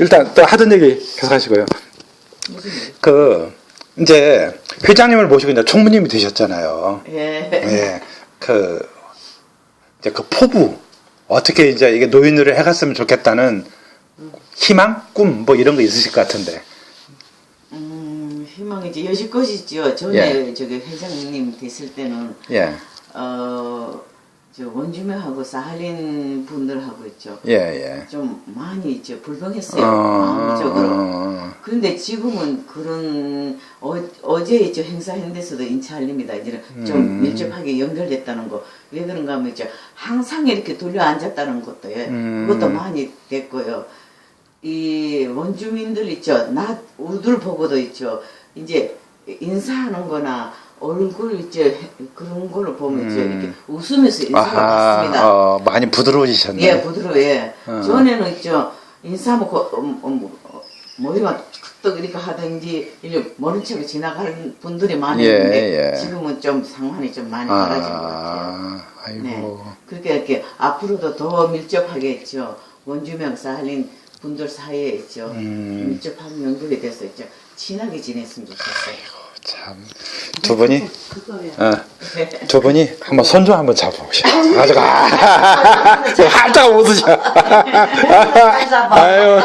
일단 또 하던 얘기 계속 하시고요. 그 이제 회장님을 모시고 이제 총무님이 되셨잖아요. 예. 예. 그 이제 그 포부 어떻게 이제 이게 노인을 해갔으면 좋겠다는 희망, 꿈 뭐 이런 거 있으실 것 같은데. 음, 희망이 이제 여지껏이죠. 전에 저기 회장님 됐을 때는 예. 어, 저 원주민하고 사할린 분들하고 있죠. 예, 예. 좀 많이 이제 불평했어요. 어, 마음적으로. 어, 그런데 지금은 그런 어, 어제 있죠 행사했는데서도 인차할립니다. 이제는 좀 음. 밀접하게 연결됐다는 거. 왜 그런가 하면 이제 항상 이렇게 돌려 앉았다는 것도 예. 음. 그것도 많이 됐고요. 이 원주민들 있죠. 나 우들 보고도 있죠. 이제 인사하는 거나 얼굴 이제 그런 걸로 보면 이제 음. 이렇게 웃으면서 인사를 받습니다. 아하, 어, 많이 부드러워지셨네. 예, 부드러워, 예. 어. 전에는 있죠, 인사하면, 그, 음, 음, 어, 뭐, 이런, 툭 이렇게 하든지, 이렇게 모른 척 지나가는 분들이 많이 예, 있는데, 예. 지금은 좀 상황이 좀 많이 달라진 것 같아요. 아, 아이고. 네. 그렇게 이렇게 앞으로도 더 밀접하게 있죠. 원주명 사 할린 분들 사이에 있죠. 음. 밀접한 연결이 돼서 있죠. 친하게 지냈으면 좋겠어요. 참. 두 분이. 어, 두 분이 한번 손 좀 한번 잡아보시죠. 가져가. 활짝 웃으셔. 아유,